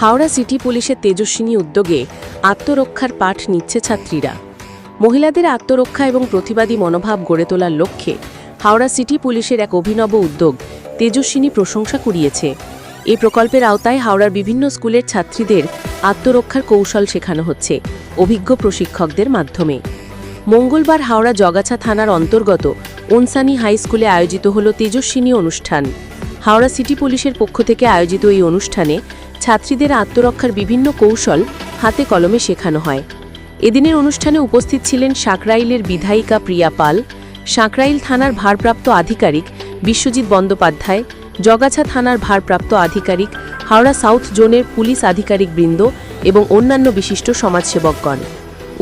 Howrah city পুলিশের তেজস্বিনী উদ্যোগে আত্মরক্ষার পাঠ নিচ্ছে ছাত্রীরা। মহিলাদের আত্মরক্ষা এবং প্রতিবাদী মনোভাব গড়ে তোলার লক্ষ্যে হাওড়া সিটি পুলিশের এক অভিনব উদ্যোগ তেজস্বিনী প্রশংসা কুড়িয়েছে। এই প্রকল্পের আওতায় হাওড়ার বিভিন্ন স্কুলের ছাত্রীদের আত্মরক্ষার কৌশল শেখানো হচ্ছে অভিজ্ঞ প্রশিক্ষকদের মাধ্যমে। মঙ্গলবার হাওড়া জগাছা থানার অন্তর্গত ওনসানি হাই স্কুলে আয়োজিত হল তেজস্বিনী অনুষ্ঠান। হাওড়া সিটি পুলিশের পক্ষ থেকে আয়োজিত এই অনুষ্ঠানে ছাত্রীদের আত্মরক্ষার বিভিন্ন কৌশল হাতে কলমে শেখানো হয়। এদিনের অনুষ্ঠানে উপস্থিত ছিলেন সাঁকরাইলের বিধায়িকা প্রিয়া পাল, সাঁকরাইল থানার ভারপ্রাপ্ত আধিকারিক বিশ্বজিৎ বন্দ্যোপাধ্যায়, জগাছা থানার ভারপ্রাপ্ত আধিকারিক হাওড়া সাউথ জোনের পুলিশ আধিকারিক বৃন্দ এবং অন্যান্য বিশিষ্ট সমাজসেবকগণ।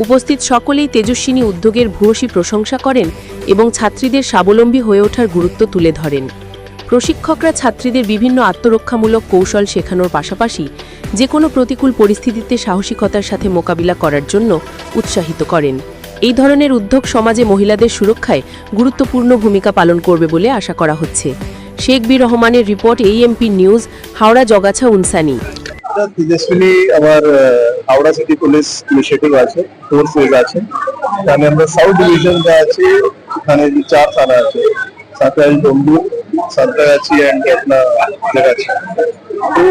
উপস্থিত সকলেই তেজস্বিনী উদ্যোগের ভূয়সী প্রশংসা করেন এবং ছাত্রীদের স্বাবলম্বী হয়ে ওঠার গুরুত্ব তুলে ধরেন। প্রশিক্ষকরা ছাত্রীদের বিভিন্ন আত্মরক্ষামূলক কৌশল শেখানোর পাশাপাশি যে কোনো প্রতিকূল পরিস্থিতিতে সাহসিকতার সাথে মোকাবিলা করার জন্য উৎসাহিত করেন। এই ধরনের উদ্যোগ সমাজে মহিলাদের সুরক্ষায় গুরুত্বপূর্ণ ভূমিকা পালন করবে বলে আশা করা হচ্ছে। শেখ বি রহমানের report AMP news, Howrah, Jagacha, Unsani. Tejaswini আমার হাওড়া সিটি পুলিশ ইনিশিয়েটিভ আছে ফোর্স ওয়েজ আছে। আমরা সাউথ ডিভিশন যা আছে, এখানে চার থানা আছে সাঁকরাইল ডম্বুর সাঁতরাগাছি অ্যান্ড আপনার আছে তো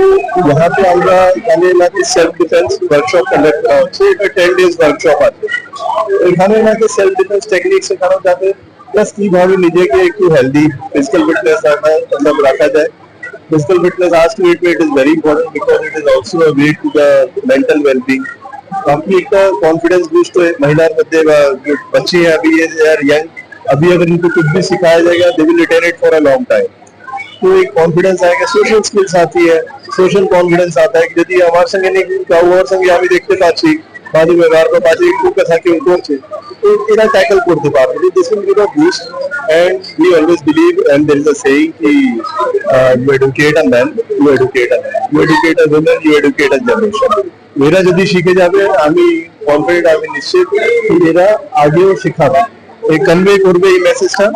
यहाँ पे আমরা এখানে নাকি সেলফ ডিফেন্স ওয়ার্কশপ কন্ডাক্ট করা হচ্ছে এটা টেন ডেজ ওয়ার্কশপ আছে এখানে নাকি সেলফ ডিফেন্স টেকনিক শেখানো যাবে প্লাস কিভাবে নিজেকে একটু হেলদি ফিজিক্যাল ফিটনেস রাখা मतलब রাখা যায় physical fitness as to it, it is very important because it is also a way to the mental well-being. काफी एक कॉन्फिडेंस बूस्ट है महिला मध्ये व जो बच्चे हैं अभी ये यार यंग अभी अगर इनको कुछ भी सिखाया जाएगा they will retain it for a long time तो एक कॉन्फिडेंस आएगा सोशल स्किल्स आती है सोशल कॉन्फिडेंस आता है যদি আমার সঙ্গে নেই কাউর সঙ্গে আমি দেখতে পাচ্ছি বাড়ি ব্যবহার বা বাজে একটু কথা কেউ করছে তো এরা ট্যাকল করতে পারবে this will give a boost and we always believe and there is a saying ki, uh, you educate a man you educate a man you educate a woman you educate a generation এরা যদি শিখে যাবে আমি confident আমি নিশ্চিত কি এরা আগেও শেখাবে এই কনভে করবে এই মেসেজটা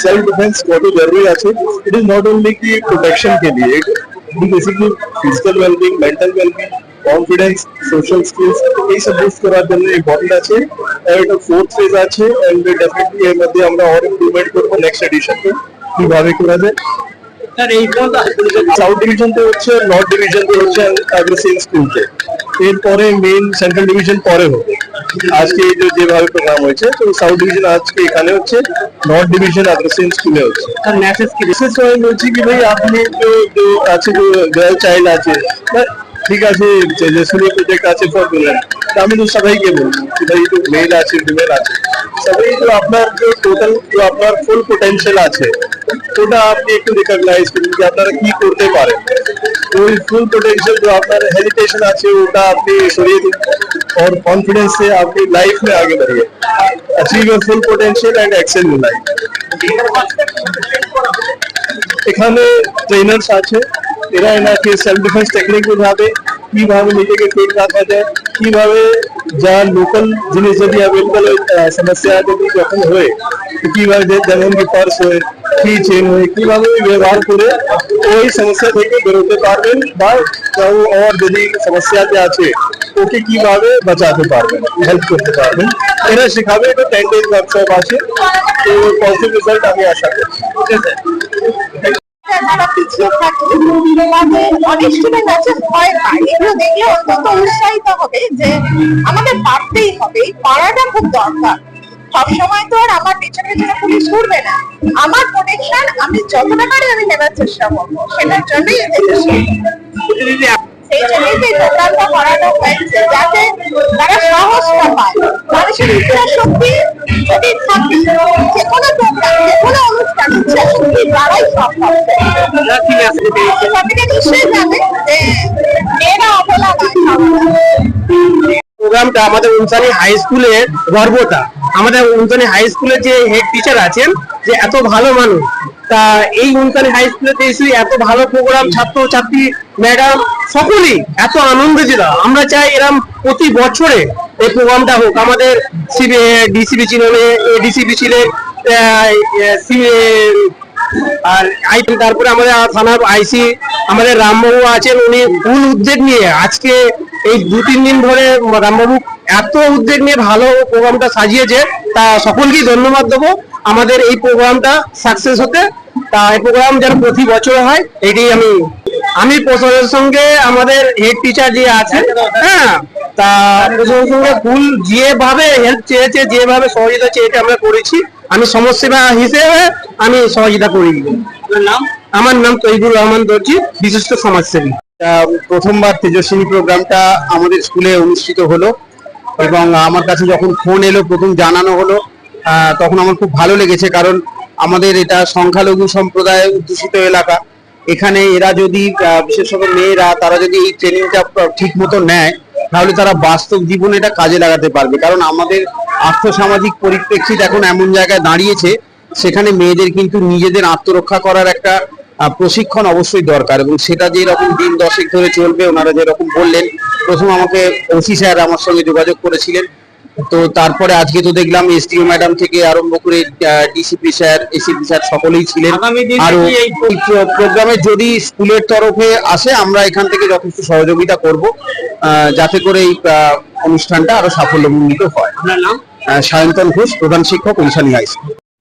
সেলফ ডিফেন্স কত জরুরি আছে ইট ইজ নট অনলি কি প্রোটেকশন কে লিয়ে basically physical wellbeing mental wellbeing confidence social skills এই সব বুস্ট করার জন্য ইম্পর্টেন্ট আছে আর এটা ফোর্থ ফেজ আছে এন্ড ডেফিনেটলি এর মধ্যে আমরা আর ইমপ্রুভমেন্ট করব নেক্সট এডিশনে কীভাবে করা যায় সাউথ ডিভিশনতে হচ্ছে নর্থ ডিভিশনতে হচ্ছে অ্যাগ্রেসিভ স্কুলতে এরপরে মেইন সেন্ট্রাল ডিভিশন পরে হবে আজকে যে যেভাবে প্রোগ্রাম হয়েছে তো সাউথ ডিভিশন আজকে এখানে হচ্ছে নর্থ ডিভিশন আগ্রাসিয়ান স্কুলে হচ্ছে। বিশেষ করে বলছি কি ভাই আপনি আছে গার্ল চাইল্ড আছে। ঠিক আছে যে প্রজেক্ট আছে ফর ডোলেন আমি তো সবাইকে বলব ভাই তো মেল আছে ফিমেল আছে। সবাই তো আপনার যে টোটাল আপনার ফুল পোটেনশিয়াল আছে। ওটা আপনি একটু রিকগনাইজ করুন যে আপনারা কি করতে পারেন। ওই ফুল পোটেনশিয়াল যে আপনার হেলিটেশন আছে ওটা আপনি সরিয়ে দিন। और कॉन्फिडेंस से आपकी लाइफ में आगे बढ़िए achieve your full potential and excel in life এখানে ট্রেনার্স আছে এরা এনাকে সেলফ ডিফেন্স টেকনিক বোঝাবে কিভাবে নিজেকে ফিট রাখা যায় কিভাবে যা লোকাল জিনিস যদি অ্যাভেলেবল সমস্যা যদি যখন হয় তো কিভাবে যে- যেমন কি পার্স হয় কি চেন হয় কিভাবে ব্যবহার করে ওই সমস্যা থেকে বেরোতে পারবেন বা কেউ আর যদি সমস্যাতে আছে ওকে কীভাবে বাঁচাতে পারবেন হেল্প করতে পারবেন এরা শেখাবে এটা টেন ডেজ ওয়ার্কশপ আছে তো পজিটিভ রেজাল্ট আমি আশা করছি যারা পিছিয়ে থাকে অনেক স্টুডেন্ট আছে ভয় পায় এগুলো দেখলে অন্তত উৎসাহিত হবে যে আমাদের পারতেই হবে পারাটা খুব দরকার সবসময় তো আর আমার পেছনে পেছনে পুলিশ ঘুরবে না আমার প্রোটেকশন আমি যতটা পারি আমি নেবার চেষ্টা করব সেটার জন্যই। সেই জন্যই এই প্রোগ্রামটা করানো হয়েছে যাতে তারা সাহসটা পায়। মানুষের ইতিহাস শক্তি যদি থাকে যে কোনো প্রোগ্রাম যে কোনো অনুষ্ঠান ইচ্ছা শক্তি দ্বারাই সম্ভব। সবাইকে নিশ্চয়ই জানে যে মেয়েরা অবলা নয়। প্রোগ্রামটা আমাদের উনসানি হাই স্কুলের গর্বটা। আমাদের উনসানি হাই স্কুলের যে হেড টিচার আছেন যে এত ভালো মানুষ তা এই উনসানি হাই স্কুলেতে এসে এত ভালো প্রোগ্রাম ছাত্র ছাত্রী ম্যাডাম সকলেই এত আনন্দ যেটা আমরা চাই এরম প্রতি বছরে এই প্রোগ্রামটা হোক। আমাদের ডিসিবি ছিলেন ডিসিবি ছিলেন আর আই তারপরে আমাদের থানার আইসি আমাদের রামবাবু আছেন, উনি ফুল উদ্যোগ নিয়ে আজকে এই দু, তিন দিন ধরে রামবাবু এত উদ্যোগ নিয়ে ভালো প্রোগ্রামটা সাজিয়েছে। তা সকলকেই ধন্যবাদ দেবো। আমাদের এই প্রোগ্রামটা সাকসেস হতে তা এই প্রোগ্রাম যেন প্রতি বছর হয় এটাই আমি আমি প্রশাসনের সঙ্গে আমাদের হেড টিচার যে আছে হ্যাঁ তা প্রশাসনের সঙ্গে ফুল যেভাবে হেল্প চেয়েছে যেভাবে সহযোগিতা চেয়েছে আমরা করেছি আমি সমাজসেবা হিসেবে আমি সহযোগিতা করি। নাম? আমার নাম তৈবুর রহমান দর্জি বিশিষ্ট সমাজসেবী। প্রথমবার তেজস্বিনী প্রোগ্রামটা আমাদের স্কুলে অনুষ্ঠিত হলো এবং আমার কাছে যখন ফোন এলো প্রথম জানানো হলো তখন আমার খুব ভালো লেগেছে, কারণ আমাদের এটা সংখ্যালঘু সম্প্রদায় অধ্যুষিত এলাকা। এখানে এরা যদি বিশেষত মেয়েরা, তারা যদি এই ট্রেনিংটা ঠিক মতো নেয়, তাহলে তারা বাস্তব জীবনে এটা কাজে লাগাতে পারবে। কারণ আমাদের আর্থসামাজিক পরিপ্রেক্ষিত এখন এমন জায়গায় দাঁড়িয়েছে, সেখানে মেয়েদের কিন্তু নিজেদের আত্মরক্ষা করার একটা প্রশিক্ষণ অবশ্যই দরকার এবং সেটা যে এরকম দিন দশেক ধরে চলবে, ওনারা যেরকম বললেন, প্রথম আমাকে ওসি স্যার আমার সঙ্গে যোগাযোগ করেছিলেন। তো তারপরে আজকে তো দেখলাম এসডিও ম্যাডাম থেকে আরম্ভ করে ডিসিপি স্যার এসিপি স্যার সকলেই ছিলেন। আর এই প্রোগ্রামে যদি স্কুলের তরফে আসে আমরা এখান থেকে যথেষ্ট সহযোগিতা করব আহ, যাতে করে এই অনুষ্ঠানটা আরও সাফল্যমণ্ডিত হয়। সায়ন্তন ঘোষ প্রধান শিক্ষক উলসানি হাই স্কুল।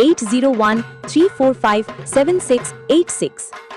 801 345 7686.